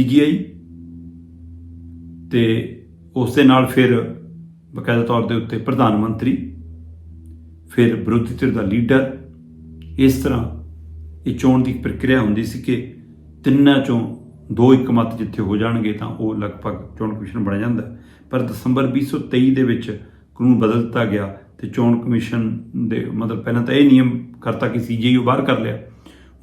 CJI ਤੇ ਉਸ ਦੇ ਨਾਲ ਫਿਰ ਬਕਾਇਦਾ ਤੌਰ ਦੇ ਉੱਤੇ ਪ੍ਰਧਾਨ ਮੰਤਰੀ, ਫਿਰ ਵਿਰੋਧੀ ਧਿਰ ਦਾ ਲੀਡਰ। ਇਸ ਤਰ੍ਹਾਂ ਇਹ ਚੋਣ ਦੀ ਪ੍ਰਕਿਰਿਆ ਹੁੰਦੀ ਸੀ ਕਿ ਤਿੰਨਾਂ ਚੋਂ ਦੋ ਇੱਕ ਮਤ ਜਿੱਥੇ ਹੋ ਜਾਣਗੇ ਤਾਂ ਉਹ ਲਗਭਗ ਚੋਣ ਕਮਿਸ਼ਨ ਬਣ ਜਾਂਦਾ। ਪਰ ਦਸੰਬਰ 2023 ਦੇ ਵਿੱਚ ਕਾਨੂੰਨ ਬਦਲ ਦਿੱਤਾ ਗਿਆ ਤੇ ਚੋਣ ਕਮਿਸ਼ਨ ਦੇ ਮਤਲਬ ਪਹਿਲਾਂ ਤਾਂ ਇਹ ਨਿਯਮ ਕਰਤਾ ਕਿ ਸੀਜੀਆਈ ਉਹ ਬਾਹਰ ਕਰ ਲਿਆ।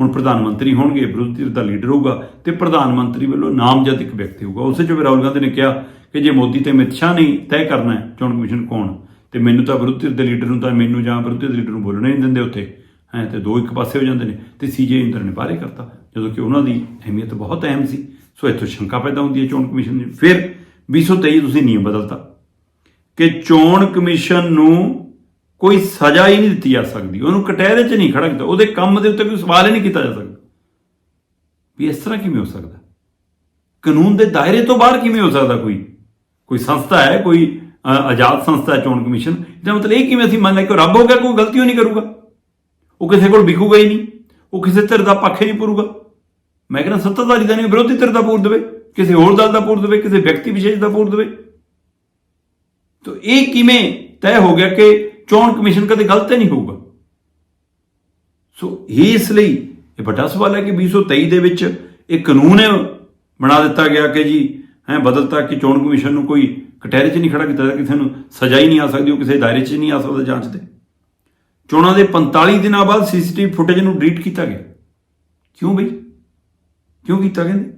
ਹੁਣ ਪ੍ਰਧਾਨ ਮੰਤਰੀ ਹੋਣਗੇ, ਵਿਰੋਧੀ ਧਿਰ ਦਾ ਲੀਡਰ ਹੋਊਗਾ ਤੇ ਪ੍ਰਧਾਨ ਮੰਤਰੀ ਵੱਲੋਂ ਨਾਮਜ਼ਦ ਇੱਕ ਵਿਅਕਤੀ ਹੋਊਗਾ। ਉਸੇ ਚ ਵੀ ਰਾਹੁਲ ਗਾਂਧੀ ਨੇ ਕਿਹਾ ਕਿ ਜੇ ਮੋਦੀ ਤੇ ਅਮਿਤ ਸ਼ਾਹ ਨਹੀਂ ਤੈਅ ਕਰਨਾ ਹੈ, ਚੋਣ ਕਮਿਸ਼ਨ ਕੌਣ? ਤੇ ਮੈਨੂੰ ਤਾਂ ਵਿਰੋਧੀ ਧਿਰ ਦੇ ਲੀਡਰ ਨੂੰ ਤਾਂ ਮੈਨੂੰ ਜਾਂ ਵਿਰੋਧੀ ਧਿਰ ਦੇ ਲੀਡਰ ਨੂੰ ਬੋਲਣਾ ਹੀ ਨਹੀਂ ਦਿੰਦੇ ਉੱਥੇ। ਹੈ, ਤੇ ਦੋ ਇੱਕ ਪਾਸੇ ਹੋ ਜਾਂਦੇ ਨੇ। ਤੇ ਸੀਜੇ ਇੰਦਰ ਨੇ ਬਾਹਰੇ ਕਰਤਾ, ਜਦੋਂ ਕਿ ਉਹਨਾਂ ਦੀ ਅਹਿਮੀਅਤ ਬਹੁਤ ਅਹਿਮ ਸੀ। ਸੋ ਇੱਥੋਂ ਸ਼ੰਕਾ ਪੈਦਾ ਹੁੰਦੀ ਹੈ ਚੋਣ ਕਮਿਸ਼ਨ ਦੀ। ਫਿਰ 2023 ਤੁਸੀਂ ਨਿਯਮ ਬਦਲਤਾ ਕਿ ਚੋਣ ਕਮਿਸ਼ਨ ਨੂੰ ਕੋਈ ਸਜ਼ਾ ਹੀ ਨਹੀਂ ਦਿੱਤੀ ਜਾ ਸਕਦੀ। ਉਹਨੂੰ ਕਟਹਿਰੇ 'ਚ ਨਹੀਂ ਖੜਾ ਕੀਤਾ। ਉਹਦੇ ਕੰਮ ਦੇ ਉੱਤੇ ਕੋਈ ਸਵਾਲ ਹੀ ਨਹੀਂ ਕੀਤਾ ਜਾ ਸਕਦਾ। ਵੀ ਇਸ ਤਰ੍ਹਾਂ ਕਿਵੇਂ ਹੋ ਸਕਦਾ? ਕਾਨੂੰਨ ਦੇ ਦਾਇਰੇ ਤੋਂ ਬਾਹਰ ਕਿਵੇਂ ਹੋ ਸਕਦਾ ਕੋਈ? ਕੋਈ ਸੰਸਥਾ ਹੈ? ਕੋਈ ਆਜ਼ਾਦ ਸੰਸਥਾ ਹੈ, ਚੋਣ ਕਮਿਸ਼ਨ? ਇਹਦਾ ਮਤਲਬ ਇਹ ਕਿਵੇਂ ਅਸੀਂ ਮੰਨ ਲਿਆ ਕਿ ਉਹ ਰੱਬ ਹੋ ਗਿਆ, ਕੋਈ ਗਲਤੀ ਹੋ ਨਹੀਂ ਕਰੂਗਾ? ਉਹ ਕਿਸੇ ਕੋਲ ਵਿਖੂਗਾ ਹੀ ਨਹੀਂ। ਉਹ ਕਿਸੇ ਧਿਰ ਦਾ ਪੱਖ ਹੀ ਨਹੀਂ ਪੂਰੂਗਾ। ਮੈਂ ਕਹਿੰਦਾ ਸੱਤਾਧਾਰੀ ਦਾ ਨਹੀਂ, ਵਿਰੋਧੀ ਧਿਰ ਦਾ ਪੂਰ ਦੇਵੇ। ਕਿਸੇ ਹੋਰ ਦਲ ਦਾ ਪੂਰ ਦੇਵੇ, ਕਿਸੇ ਵਿਅਕਤੀ ਵਿਸ਼ੇਸ਼ ਦਾ ਪੂਰ ਦੇਵੇ। ਤਾਂ ਇਹ ਕਿਵੇਂ ਤੈਅ ਹੋ ਗਿਆ ਕਿ ਚੋਣ ਕਮਿਸ਼ਨ ਕਦੇ ਗਲਤ ਨਹੀਂ ਹੋਊਗਾ। ਸੋ ਇਹ ਇਸ ਲਈ ਇਹ ਵੱਡਾ ਸਵਾਲ ਹੈ ਕਿ 2023 ਦੇ ਵਿੱਚ ਇਹ ਕਾਨੂੰਨ ਬਣਾ ਦਿੱਤਾ ਗਿਆ ਕਿ ਜੀ, ਹੈ, ਬਦਲਤਾ ਕਿ ਚੋਣ ਕਮਿਸ਼ਨ ਨੂੰ ਕੋਈ ਕਟਹਿਰੇ 'ਚ ਨਹੀਂ ਖੜਾ ਕੀਤਾ, ਕਿਸੇ ਨੂੰ ਸਜ਼ਾ ਹੀ ਨਹੀਂ ਆ ਸਕਦੀ, ਉਹ ਕਿਸੇ ਦਾਇਰੇ 'ਚ ਨਹੀਂ ਆ ਸਕਦਾ ਜਾਂਚ ਦੇ। ਚੋਣਾਂ ਦੇ 45 ਦਿਨਾਂ ਬਾਅਦ ਸੀਸੀਟੀਵੀ ਫੁਟੇਜ ਨੂੰ ਡਿਲੀਟ ਕੀਤਾ ਗਿਆ। ਕਿਉਂ ਬਈ? ਕਿਉਂ ਕੀਤਾ ਕਹਿੰਦੇ?